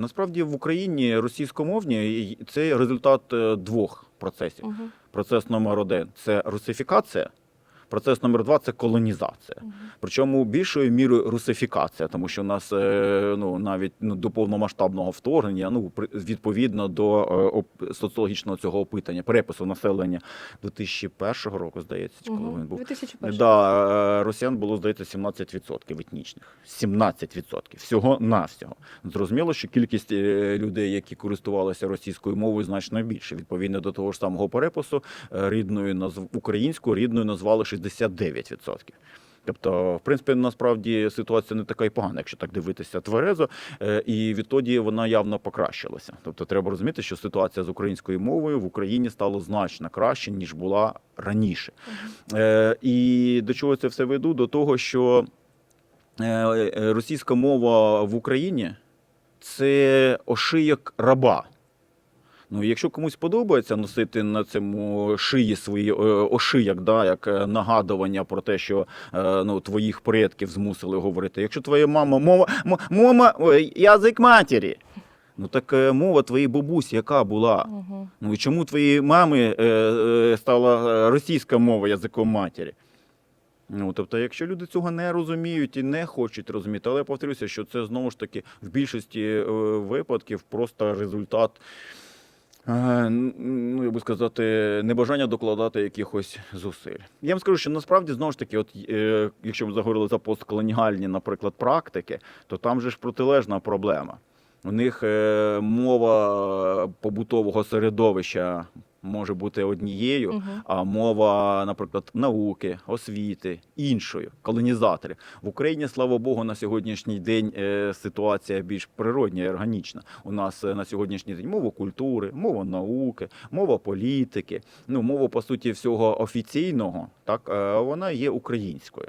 Насправді в Україні російськомовні це результат е, двох процесів. Угу. Процес номер один це русифікація. Процес номер два це колонізація. Причому більшою мірою русифікація, тому що у нас е, ну навіть ну, до повномасштабного вторгнення, ну відповідно до е, соціологічного цього опитання, перепису населення 2001 року, здається, чи коли він був. 2001. Да, е, росіян було, здається, 17% етнічних. 17%. Всього навсього. Зрозуміло, що кількість людей, які користувалися російською мовою, значно більше. Відповідно до того ж самого перепису, рідною назв... українською рідною назвали 69%. Тобто, в принципі, насправді ситуація не така й погана, якщо так дивитися тверезо, Е, і відтоді вона явно покращилася. Тобто, треба розуміти, що ситуація з українською мовою в Україні стала значно краще ніж була раніше. Е, І до чого це все веду? До того, що е, російська мова в Україні це ошийок раба. Ну, якщо комусь подобається носити на цьому шиї свої е, ошияк, да, як е, нагадування про те, що е, ну, твоїх предків змусили говорити. Якщо твоя мама мова, м- мова ой, язик матері. Ну так мова твоєї бабусі, яка була? Угу. Ну і чому твоїй мами е, е, стала російська мова язиком матері? Ну, тобто, якщо люди цього не розуміють і не хочуть розуміти, але я повторюся, що це знову ж таки в більшості випадків просто результат, ну, я би сказати, небажання докладати якихось зусиль. Я вам скажу, що насправді знову ж таки, от е, якщо ми заговорили за постколоніальні, наприклад, практики, то там же ж протилежна проблема. У них е, мова побутового середовища може бути однією, Угу. а мова, наприклад, науки, освіти, іншою, колонізаторів. В Україні, слава Богу, на сьогоднішній день е, ситуація більш природня і органічна. У нас е, на сьогоднішній день мова культури, мова науки, мова політики, ну мова по суті всього офіційного, так е, вона є українською.